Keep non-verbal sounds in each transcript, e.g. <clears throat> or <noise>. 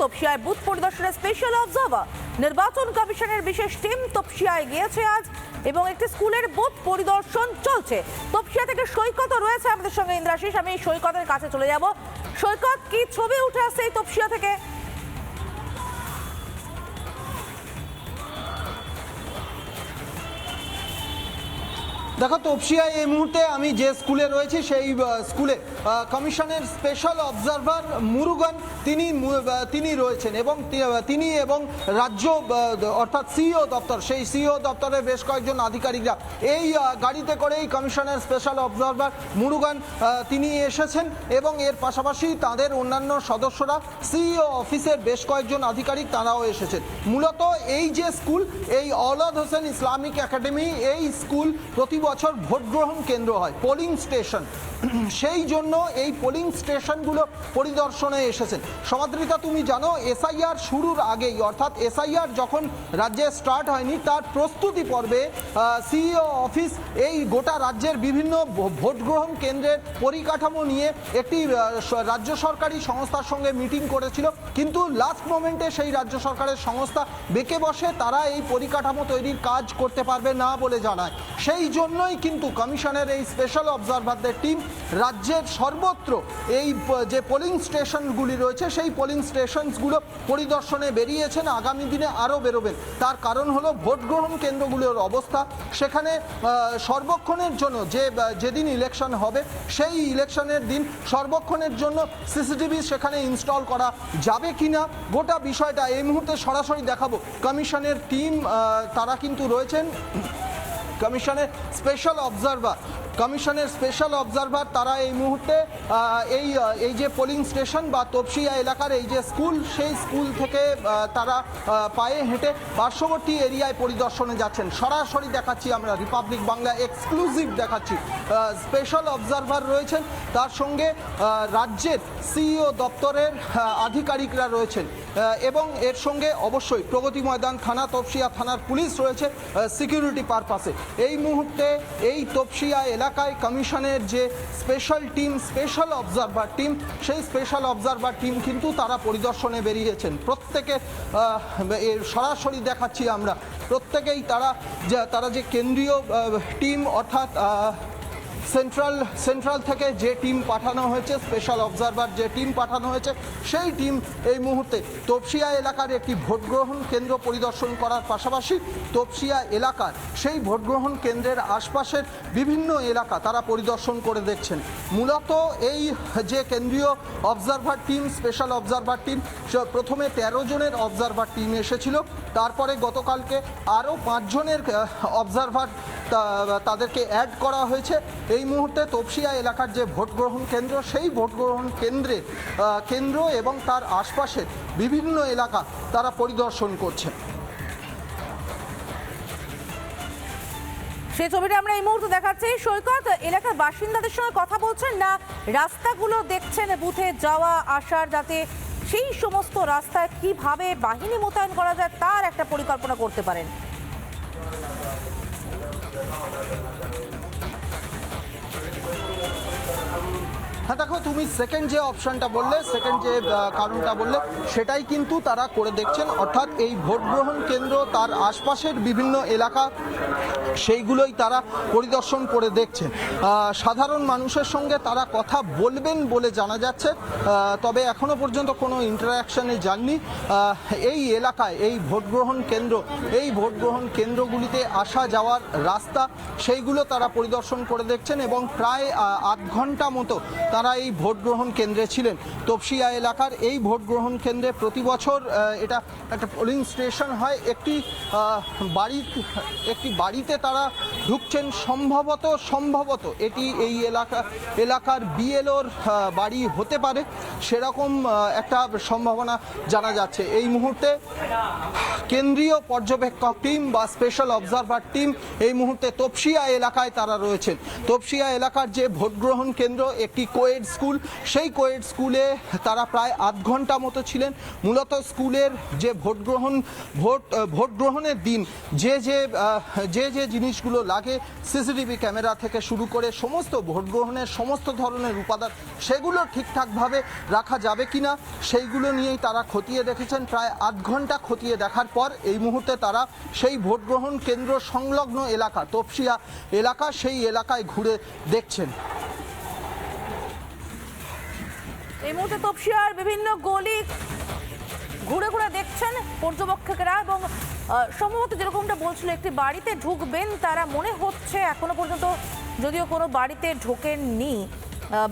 তপসিয়ায় booth পরিদর্শনের special observer নির্বাচন কমিশনের বিশেষ টিম তপসিয়ায় গিয়েছে আজ এবং একটি স্কুলের বুথ পরিদর্শন চলছে। তপসিয়া থেকে সৈকত রয়েছে আমাদের সঙ্গে ইন্দ্রাশিস, আমি সৈকতের কাছে চলে যাব। সৈকত, কি ছবি উঠে আসছে এই তপসিয়া থেকে? দেখো তপসিয়ায় এই মুহূর্তে আমি যে স্কুলে রয়েছি, সেই স্কুলে কমিশনের স্পেশাল অবজারভার মুরুগান, তিনি তিনি রয়েছেন এবং তিনি এবং রাজ্য অর্থাৎ সিইও দপ্তর, সেই সিইও দপ্তরের বেশ কয়েকজন আধিকারিকরা এই গাড়িতে করেই কমিশনের স্পেশাল অবজারভার মুরুগান তিনি এসেছেন এবং এর পাশাপাশি তাদের অন্যান্য সদস্যরা, সিইও অফিসের বেশ কয়েকজন আধিকারিক তারাও এসেছেন। মূলত এই যে স্কুল, এই অলাদ হোসেন ইসলামিক একাডেমি, এই স্কুল প্রতি বছর ভোট গ্রহণ কেন্দ্র হয় পোলিং স্টেশন <clears throat> সেই জন্য এই পোলিং স্টেশনগুলো পরিদর্শনে এসেছেন সমাদৃতা তুমি জানো এসআইআর শুরুর আগেই, অর্থাৎ এসআইআর যখন রাজ্যে স্টার্ট হয়নি, তার প্রস্তুতি পর্বে সিইও অফিস এই গোটা রাজ্যের বিভিন্ন ভোটগ্রহণ কেন্দ্রের পরিকাঠামো নিয়ে একটি রাজ্য সরকারি সংস্থার সঙ্গে মিটিং করেছিল। কিন্তু লাস্ট মোমেন্টে সেই রাজ্য সরকারের সংস্থা বেঁকে বসে, তারা এই পরিকাঠামো তৈরির কাজ করতে পারবে না বলে জানায়। সেই জন্যই কিন্তু কমিশনের এই স্পেশাল অবজারভারদের টিম রাজ্যের সর্বত্র এই যে পোলিং স্টেশনগুলি রয়েছে, সেই পোলিং স্টেশনসগুলো পরিদর্শনে বেরিয়েছেন, আগামী দিনে আরও বেরোবেন। তার কারণ হলো ভোট গ্রহণ কেন্দ্রগুলোর অবস্থা। সেখানে সর্বক্ষণের জন্য যে যেদিন ইলেকশন হবে, সেই ইলেকশনের দিন সর্বক্ষণের জন্য সিসিটিভি সেখানে ইনস্টল করা যাবে কিনা, গোটা বিষয়টা এই মুহূর্তে সরাসরি দেখাবো। কমিশনের টিম তারা কিন্তু রয়েছেন। কমিশনের স্পেশাল অবজারভার কমিশনের স্পেশাল অবজারভার তারা এই মুহূর্তে এই এই যে পোলিং স্টেশন বা তপসিয়া এলাকার এই যে স্কুল সেই স্কুল থেকে তারা পায়ে হেঁটে পার্শ্ববর্তী এরিয়ায় পরিদর্শনে যাচ্ছেন। সরাসরি দেখাচ্ছি আমরা রিপাবলিক বাংলা এক্সক্লুসিভ দেখাচ্ছি। স্পেশাল অবজারভার রয়েছেন। তার সঙ্গে রাজ্যের সিইও দপ্তরের আধিকারিকরা রয়েছেন। এবং এর সঙ্গে অবশ্যই প্রগতি ময়দান থানা তপসিয়া থানার পুলিশ রয়েছে সিকিউরিটি পারপাসে এই মুহূর্তে এই তপসিয়া এলাকায় কমিশনের যে special team special observer team সেই স্পেশাল অবজারভার টিম কিন্তু তারা পরিদর্শনে বেরিয়েছেন। প্রত্যেকে সরাসরি দেখাচ্ছি আমরা। প্রত্যেকেই তারা তারা যে কেন্দ্রীয় টিম অর্থাৎ সেন্ট্রাল সেন্ট্রাল থেকে যে টিম পাঠানো হয়েছে স্পেশাল অবজারভার যে টিম পাঠানো হয়েছে, সেই টিম এই মুহূর্তে তপসিয়া এলাকার একটি ভোটগ্রহণ কেন্দ্র পরিদর্শন করার পাশাপাশি তপসিয়া এলাকার সেই ভোটগ্রহণ কেন্দ্রের আশপাশের বিভিন্ন এলাকা তারা পরিদর্শন করে দেখছেন। মূলত এই যে কেন্দ্রীয় observer team special observer team প্রথমে তেরো জনের অবজারভার টিম এসেছিল। তারপরে গতকালকে আরও পাঁচজনের অবজারভার তাদেরকে অ্যাড করা হয়েছে। এই মুহূর্তে তপসিয়া এলাকার যে ভোট গ্রহণ কেন্দ্র, সেই ভোট গ্রহণ কেন্দ্রে কেন্দ্র এবং তার আশপাশের বিভিন্ন এলাকা তারা পরিদর্শন করছে। সেই ছবিটা আমরা এই মুহূর্তে দেখাচ্ছি। সৈকত, এলাকার বাসিন্দাদের সঙ্গে কথা বলছেন না, রাস্তাগুলো দেখছেন বুথে যাওয়া, আসার, যাতে সেই সমস্ত রাস্তায় কীভাবে বাহিনী মোতায়েন করা যায়, তার একটা পরিকল্পনা করতে পারেন। 然后呢，跟他相约。হ্যাঁ দেখো, তুমি সেকেন্ড যে অপশনটা বললে সেকেন্ড যে কারণটা বললে, সেটাই কিন্তু তারা করে দেখছেন। অর্থাৎ এই ভোট গ্রহণ কেন্দ্র, তার আশপাশের বিভিন্ন এলাকা, সেইগুলোই তারা পরিদর্শন করে দেখছেন। সাধারণ মানুষের সঙ্গে তারা কথা বলবেন বলে জানা যাচ্ছে। তবে এখনও পর্যন্ত কোনো ইন্টারাকশনে যাননি। এই এলাকায়, এই ভোট গ্রহণ কেন্দ্র, এই ভোট গ্রহণ কেন্দ্রগুলিতে আসা যাওয়ার রাস্তা, সেইগুলো তারা পরিদর্শন করে দেখছেন এবং প্রায় আধ ঘণ্টা মতো তারা এই ভোট গ্রহণ কেন্দ্রে ছিলেন। তপসিয়া এলাকার এই ভোট গ্রহণ কেন্দ্রে প্রতি বছর এটা একটা পোলিং স্টেশন হয়। একটি বাড়ি একটি বাড়িতে তারা ঢুকছেন সম্ভবত সম্ভবত এটি এই এলাকা, এলাকার বিএলওর বাড়ি হতে পারে। সেরকম একটা সম্ভাবনা জানা যাচ্ছে। এই মুহূর্তে কেন্দ্রীয় পর্যবেক্ষক টিম বা স্পেশাল অবজারভার টিম এই মুহূর্তে তপসিয়া এলাকায় তারা রয়েছেন। তপসিয়া এলাকার যে ভোট গ্রহণ কেন্দ্র, একটি কো কোয়েড স্কুল সেই কোয়েড স্কুলে তারা প্রায় আধ ঘণ্টা মতো ছিলেন। মূলত স্কুলের যে ভোট গ্রহণ, ভোট ভোট গ্রহণের দিন, যে যে যে যে জিনিসগুলো লাগে, সিসিটিভি ক্যামেরা থেকে শুরু করে সমস্ত ভোট গ্রহণের সমস্ত ধরনের উপাদান, সেগুলো ঠিকঠাকভাবে রাখা যাবে কিনা, সেইগুলো নিয়েই তারা খতিয়ে দেখেছেন। প্রায় আধ ঘণ্টা খতিয়ে দেখার পর এই মুহূর্তে তারা সেই ভোট গ্রহণ কেন্দ্র সংলগ্ন এলাকা তপসিয়া এলাকা, সেই এলাকায় ঘুরে দেখছেন। এই মুহূর্তে তপসিয়ার বিভিন্ন গলি ঘুরে ঘুরে দেখছেন পর্যবেক্ষকেরা এবং সম্ভবত যেরকমটা বলছিল, একটি বাড়িতে ঢুকবেন তারা মনে হচ্ছে এখনও পর্যন্ত যদিও কোনো বাড়িতে ঢোকেননি।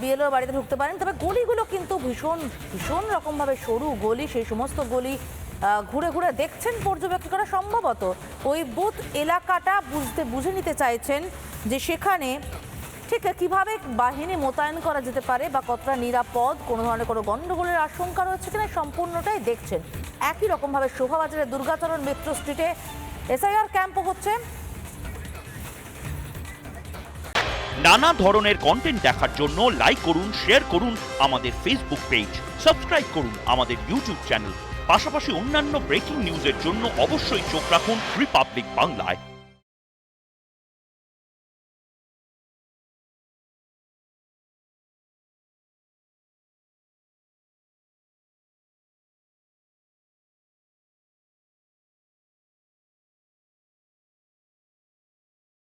বিএলও বাড়িতে ঢুকতে পারেন। তবে গলিগুলো কিন্তু ভীষণ ভীষণ রকমভাবে সরু গলি, সেই সমস্ত গলি ঘুরে ঘুরে দেখছেন পর্যবেক্ষকরা। সম্ভবত ওই বুথ এলাকাটা বুঝতে, বুঝে নিতে চাইছেন যে সেখানে ঠিক কীভাবে বাহিনী মোতায়েন করা যেতে পারে বা কতটা নিরাপদ, কোনো ধরনের কোনো গণ্ডগোলের আশঙ্কা রয়েছে কিনা সম্পূর্ণটাই দেখছেন। একই রকমভাবে শোভাবাজারের দুর্গাচরণ মেট্রো স্ট্রিটে এসআইআর ক্যাম্পও হচ্ছে। নানা ধরনের কন্টেন্ট দেখার জন্য লাইক করুন শেয়ার করুন আমাদের ফেসবুক পেজ সাবস্ক্রাইব করুন আমাদের ইউটিউব চ্যানেল পাশাপাশি অন্যান্য ব্রেকিং নিউজের জন্য অবশ্যই চোখ রাখুন রিপাবলিক বাংলায়